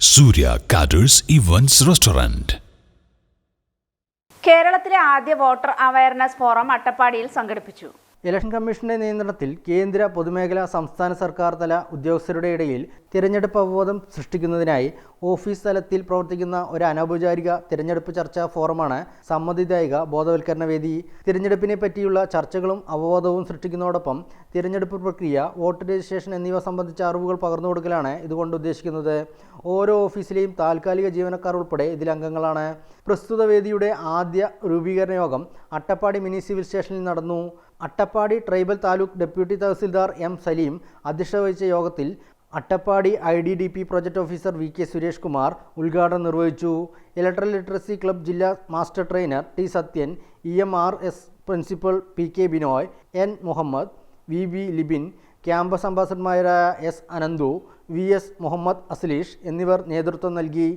സൂര്യ caters events restaurant. കേരളത്തിലെ ആദ്യ voter awareness forum അട്ടപ്പാടിയിൽ സംഘടിപ്പിച്ചു. ഇലക്ഷൻ കമ്മീഷന്റെ നിയന്ത്രണത്തിൽ കേന്ദ്ര പൊതുമേഖലാ സംസ്ഥാന സർക്കാർ തല ഉദ്യോഗസ്ഥരുടെ ഇടയിൽ തിരഞ്ഞെടുപ്പ് അവബോധം സൃഷ്ടിക്കുന്നതിനായി ഓഫീസ് തലത്തിൽ പ്രവർത്തിക്കുന്ന ഒരു അനൗപചാരിക തിരഞ്ഞെടുപ്പ് ചർച്ചാ ഫോറമാണ് സമ്മതിദായിക ബോധവൽക്കരണ വേദി. തിരഞ്ഞെടുപ്പിനെ പറ്റിയുള്ള ചർച്ചകളും അവബോധവും സൃഷ്ടിക്കുന്നതോടൊപ്പം തിരഞ്ഞെടുപ്പ് പ്രക്രിയ വോട്ട് രജിസ്ട്രേഷൻ എന്നിവ സംബന്ധിച്ച അറിവുകൾ പകർന്നു കൊടുക്കലാണ് ഇതുകൊണ്ട് ഉദ്ദേശിക്കുന്നത്. ഓരോ ഓഫീസിലെയും താൽക്കാലിക ജീവനക്കാർ ഉൾപ്പെടെ ഇതിൽ അംഗങ്ങളാണ്. പ്രസ്തുത വേദിയുടെ ആദ്യ രൂപീകരണ യോഗം അട്ടപ്പാടി മിനി സിവിൽ സ്റ്റേഷനിൽ നടന്നു. Attappadi tribal taluk deputy tahsildar M Saleem അധ്യക്ഷത വഹിച്ച യോഗത്തിൽ Attappadi I D D P project officer V K Suresh Kumar ഉദ്ഘാടനം നിർവഹിച്ചു. ഇലക്ട്രൽ ലിറ്ററസി ക്ലബ് ജില്ലാ master trainer T Sathyan E M R S principal P K Binoy N Muhammad V B Libin campus അംബാസഡർമാരായ S Ananthu V S Muhammad Aslish എന്നിവർ നേതൃത്വം നൽകി.